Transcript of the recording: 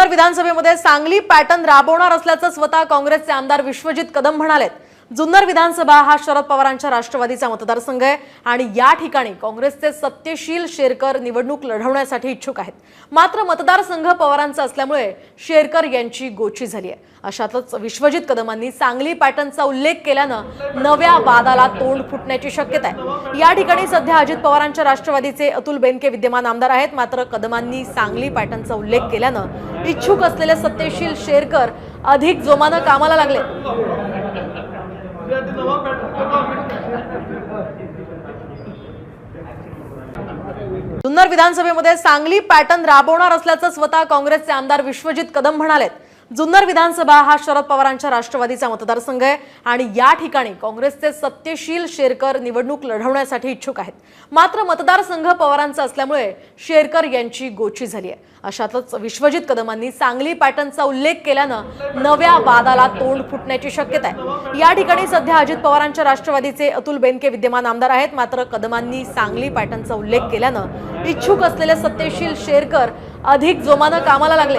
जुन्नर विधानसभेमध्ये सांगली पॅटर्न राबवणार असल्याचं स्वतः काँग्रेसचे आमदार विश्वजित कदम म्हणालेत. जुन्नर विधानसभा हा शरद पवारांच्या राष्ट्रवादीचा मतदारसंघ आहे आणि या ठिकाणी काँग्रेसचे सत्यशील शेरकर निवडणूक लढवण्यासाठी इच्छुक आहेत. मात्र मतदारसंघ पवारांचा असल्यामुळे शेरकर यांची गोची झाली आहे. अशातच विश्वजित कदमांनी सांगली पॅटर्नचा उल्लेख केल्यानं नव्या वादाला तोंड फुटण्याची शक्यता आहे. या ठिकाणी सध्या अजित पवारांच्या राष्ट्रवादीचे अतुल बेनके विद्यमान आमदार आहेत. मात्र कदमांनी सांगली पॅटर्नचा उल्लेख केल्यानं इच्छुक असलेले सत्यशील शेरकर अधिक जोमानं कामाला लागले. जुन्नर विधानसभेमध्ये सांगली पॅटर्न राबवणार असल्याचं स्वतः काँग्रेसचे आमदार विश्वजित कदम म्हणालेत. जुन्नर विधानसभा हा शरद पवारांच्या राष्ट्रवादीचा मतदारसंघ आहे आणि या ठिकाणी काँग्रेसचे सत्यशील शेरकर निवडणूक लढवण्यासाठी इच्छुक आहेत. मात्र मतदारसंघ पवारांचा असल्यामुळे शेरकर यांची गोची झाली आहे. अशातच विश्वजित कदमांनी सांगली पॅटर्नचा उल्लेख केल्यानं नव्या वादाला तोंड फुटण्याची शक्यता आहे. या ठिकाणी सध्या अजित पवारांच्या राष्ट्रवादीचे अतुल बेनके विद्यमान आमदार आहेत. मात्र कदमांनी सांगली पॅटर्नचा उल्लेख केल्यानं इच्छुक असलेले सत्यशील शेरकर अधिक जोमानं कामाला लागले.